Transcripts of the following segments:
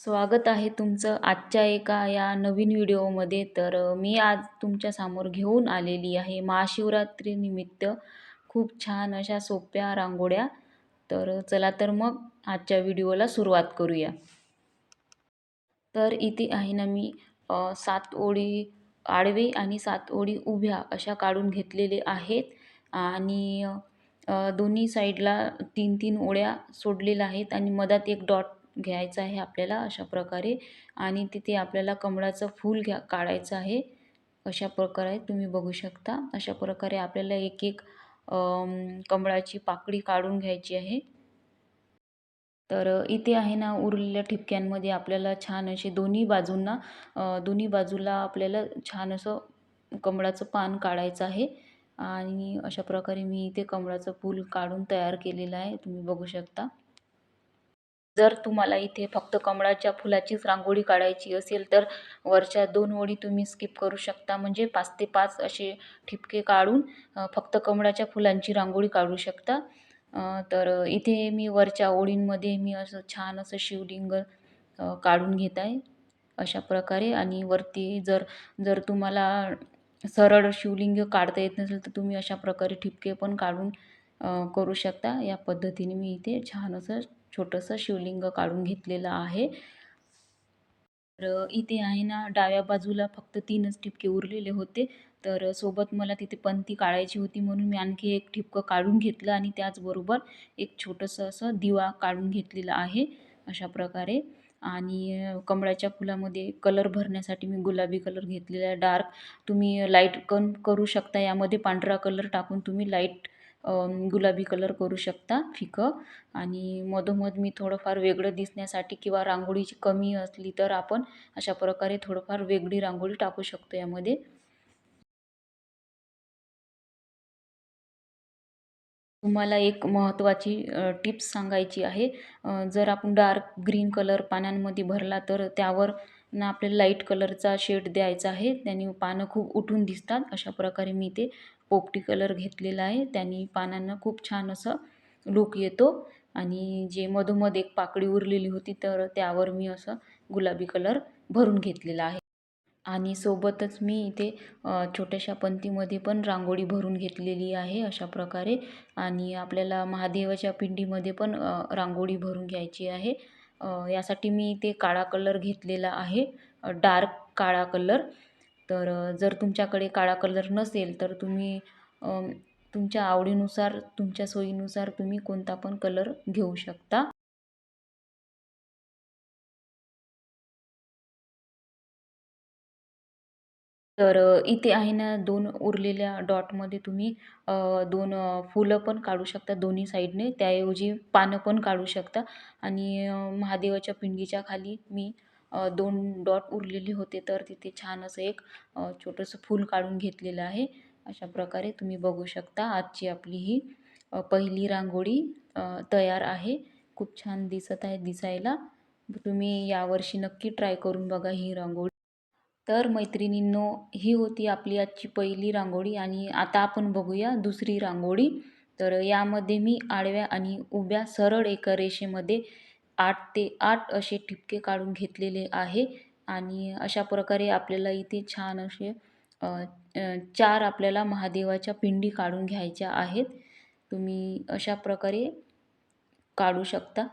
स्वागत आहे तुमचं आजच्या एका या नवीन व्हिडिओमध्ये. तर मी आज तुमच्यासमोर घेऊन आलेली आहे महाशिवरात्रीनिमित्त खूप छान अशा सोप्या रांगोळ्या. तर चला तर मग आजच्या व्हिडिओला सुरुवात करूया. तर इथे आहे ना मी सात ओळी आडवे आणि सात ओळी उभ्या अशा काढून घेतलेले आहेत. आणि दोन्ही साईडला तीन तीन ओळ्या सोडलेल्या आहेत आणि मधात एक डॉट घ्यायचं आहे आपल्याला अशा प्रकारे आणि तिथे आपल्याला कमळाचं फूल घ्या काढायचं आहे. अशा प्रकारे तुम्ही बघू शकता. अशा प्रकारे आपल्याला एक एक कमळाची पाकळी काढून घ्यायची आहे. तर इथे आहे ना उरलेल्या ठिपक्यांमध्ये आपल्याला छान असे दोन्ही बाजूंना दोन्ही बाजूला आपल्याला छान असं कमळाचं पान काढायचं आहे. आणि अशा प्रकारे मी इथे कमळाचं फूल काढून तयार केलेलं आहे. तुम्ही बघू शकता. जर तुम्हाला इथे फक्त कमळाच्या फुलाचीच रांगोळी काढायची असेल तर वरच्या दोन ओळी तुम्ही स्किप करू शकता. म्हणजे पाच ते पाच असे ठिपके काढून फक्त कमळाच्या फुलांची रांगोळी काढू शकता. तर इथे मी वरच्या ओळींमध्ये मी असं छान असं शिवलिंग काढून घेत आहे. अशा प्रकारे. आणि वरती जर जर तुम्हाला सरळ शिवलिंग काढता येत नसेल तर तुम्ही अशा प्रकारे ठिपके पण काढून करू शकता. या पद्धतीने मी इथे छान असं छोटंसं शिवलिंग काढून घेतलेलं आहे. तर इथे आहे ना डाव्या बाजूला फक्त तीनच ठिपके उरलेले होते. तर सोबत मला तिथे पंती काढायची होती म्हणून मी आणखी एक ठिपकं काढून घेतलं आणि त्याचबरोबर एक छोटंसं असं दिवा काढून घेतलेला आहे अशा प्रकारे. आणि कमळाच्या फुलामध्ये कलर भरण्यासाठी मी गुलाबी कलर घेतलेला आहे. डार्क तुम्ही लाइट कन करू शकता यामध्ये पांढरा कलर टाकून तुम्ही लाइट गुलाबी कलर करू शकता फिकं. आणि मधोमध मी थोडंफार वेगळं दिसण्यासाठी किंवा रांगोळीची कमी असली तर आपण अशा प्रकारे थोडंफार वेगळी रांगोळी टाकू शकतो यामध्ये. तुम्हाला एक महत्त्वाची टिप्स सांगायची आहे. जर आपण डार्क ग्रीन कलर पानांमध्ये भरला तर त्यावर ना आपल्याला लाइट कलरचा शेड द्यायचा आहे. त्याने पानं खूप उठून दिसतात. अशा प्रकारे मी ते पोपटी कलर घेतलेला आहे. त्यांनी पानांना खूप छान असं लूक येतो. आणि जे मधोमध एक पाकळी उरलेली होती तर त्यावर मी असं गुलाबी कलर भरून घेतलेला आहे. आणि सोबतच मी इथे छोट्याशा पंतीमध्ये पण रांगोळी भरून घेतलेली आहे अशा प्रकारे. आणि आपल्याला महादेवाच्या पिंडीमध्ये पण रांगोळी भरून घ्यायची आहे. यासाठी मी इथे काळा कलर घेतलेला आहे. डार्क काळा कलर. तर जर तुमच्याकडे काळा कलर नसेल तर तुम्ही तुमच्या आवडीनुसार तुमच्या सोयीनुसार तुम्ही कोणता पण कलर घेऊ शकता. तर इथे आहे ना दोन उरलेल्या डॉटमध्ये तुम्ही दोन फुलं पण काढू शकता दोन्ही साईडने त्याऐवजी पानं पण काढू शकता. आणि महादेवाच्या पिंडीच्या खाली मी दोन डॉट उरलेले होते तर तिथे छान असं एक छोटंसं फूल काढून घेतलेलं आहे. अशा प्रकारे तुम्ही बघू शकता आजची आपली ही पहिली रांगोळी तयार आहे. खूप छान दिसत आहे दिसायला. तुम्ही यावर्षी नक्की ट्राय करून बघा ही रांगोळी. तर मैत्रिणींनो ही होती आपली आजची पहिली रांगोळी आणि आता आपण बघूया दुसरी रांगोळी. तर यामध्ये मी आडव्या आणि उभ्या सरळ एका रेषेमध्ये आठ ते आठ असे ठिपके काढून घेतलेले आहे. आणि अशा प्रकारे आपल्याला इथे छान असे चार आपल्याला महादेवाच्या पिंडी काढून घ्यायच्या आहेत. तुम्ही अशा प्रकारे काढू शकता.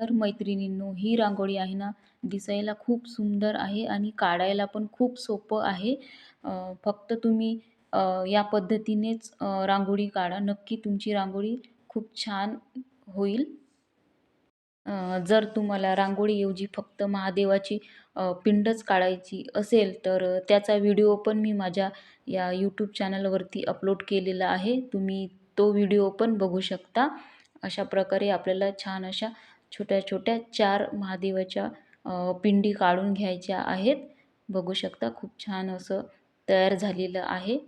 तर मैत्रिणींनो ही रांगोळी आहे ना दिसायला खूप सुंदर आहे आणि काढायला पण खूप सोपं आहे. फक्त तुम्ही या पद्धतीनेच रांगोळी काढा. नक्की तुमची रांगोळी खूप छान होईल. जर तुम्हाला रांगोळीऐवजी फक्त महादेवाची पिंडच काढायची असेल तर त्याचा व्हिडिओ पण मी माझ्या या यूट्यूब चॅनलवरती अपलोड केलेला आहे. तुम्ही तो व्हिडिओ पण बघू शकता. अशा प्रकारे आपल्याला छान अशा छोट्या छोट्या चार महादेवाच्या पिंडी काढून घ्यायच्या आहेत. बघू शकता खूप छान असं तयार झालेलं आहे.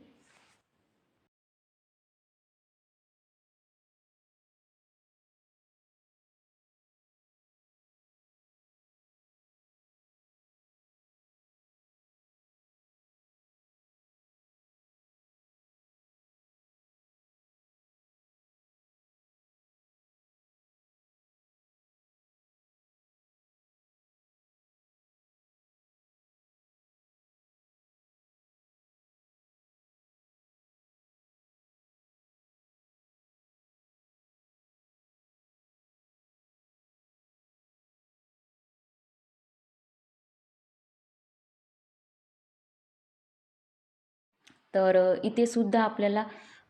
तर इथे सुद्धा आपल्याला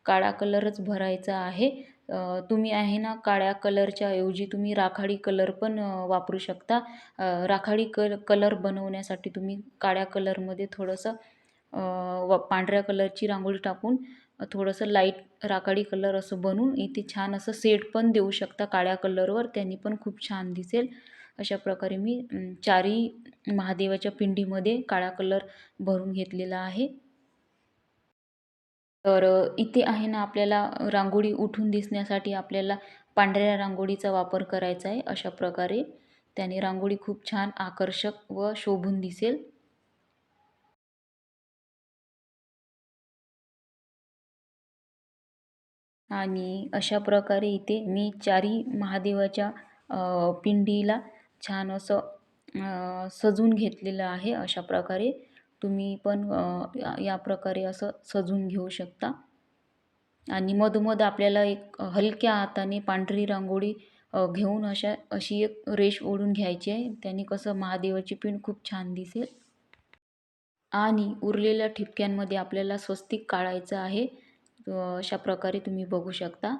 काळा कलरच भरायचा आहे. तुम्ही आहे ना काळ्या कलरच्या ऐवजी तुम्ही राखाडी कलर पण वापरू शकता. राखाडी कल कलर बनवण्यासाठी तुम्ही काळ्या कलरमध्ये थोडंसं व पांढऱ्या कलरची रांगोळी टाकून थोडंसं लाइट राखाडी कलर असं बनवून इथे छान असं सेट पण देऊ शकता काळ्या कलरवर. त्यांनी पण खूप छान दिसेल. अशा प्रकारे मी चारी महादेवाच्या पिंडीमध्ये काळा कलर भरून घेतलेला आहे. तर इथे आहे ना आपल्याला रांगोळी उठून दिसण्यासाठी आपल्याला पांढऱ्या रांगोळीचा वापर करायचा आहे अशा प्रकारे. त्याने रांगोळी खूप छान आकर्षक व शोभून दिसेल. आणि अशा प्रकारे इथे मी चारी महादेवाच्या पिंडीला छान असं सजवून घेतलेलं आहे अशा प्रकारे. तुम्ही पण या प्रकारे असं सजवून घेऊ शकता. आणि मधोमध आपल्याला एक हलक्या हाताने पांढरी रांगोळी घेऊन अशा अशी एक रेष ओढून घ्यायची आहे. त्याने कसं महादेवाची पिंड खूप छान दिसेल. आणि उरलेल्या ठिपक्यांमध्ये आपल्याला स्वस्तिक काढायचं आहे. अशा प्रकारे तुम्ही बघू शकता.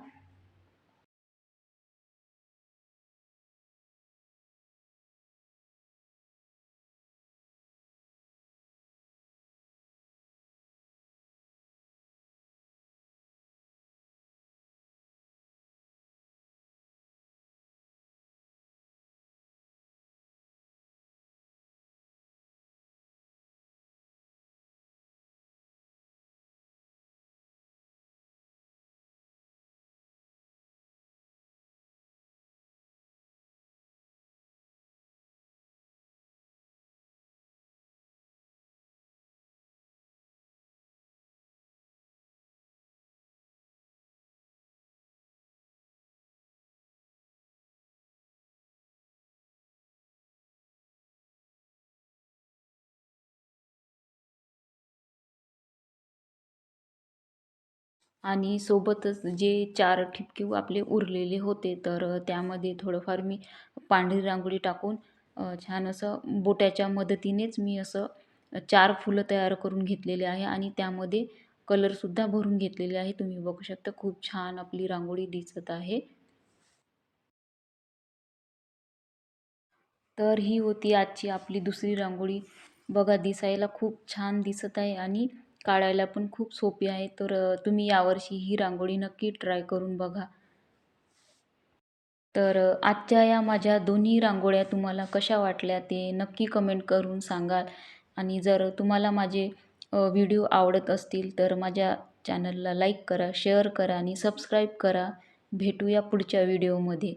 आणि सोबतच जे चार ठिपके आपले उरलेले होते तर त्यामध्ये थोडंफार मी पांढरी रांगोळी टाकून छान असं बोट्याच्या मदतीनेच मी असं चार फुलं तयार करून घेतलेले आहे आणि त्यामध्ये कलरसुद्धा भरून घेतलेले आहे. तुम्ही बघू शकता खूप छान आपली रांगोळी दिसत आहे. तर ही होती आजची आपली दुसरी रांगोळी. बघा दिसायला खूप छान दिसत आहे आणि काढायला पण खूप सोपी आहे. तर तुम्ही यावर्षी ही रांगोळी नक्की ट्राय करून बघा. तर आजच्या या माझ्या दोन्ही रांगोळ्या तुम्हाला कशा वाटल्या ते नक्की कमेंट करून सांगाल. आणि जर तुम्हाला माझे व्हिडिओ आवडत असतील तर माझ्या चॅनलला लाईक करा शेअर करा आणि सबस्क्राईब करा. भेटूया पुढच्या व्हिडिओमध्ये.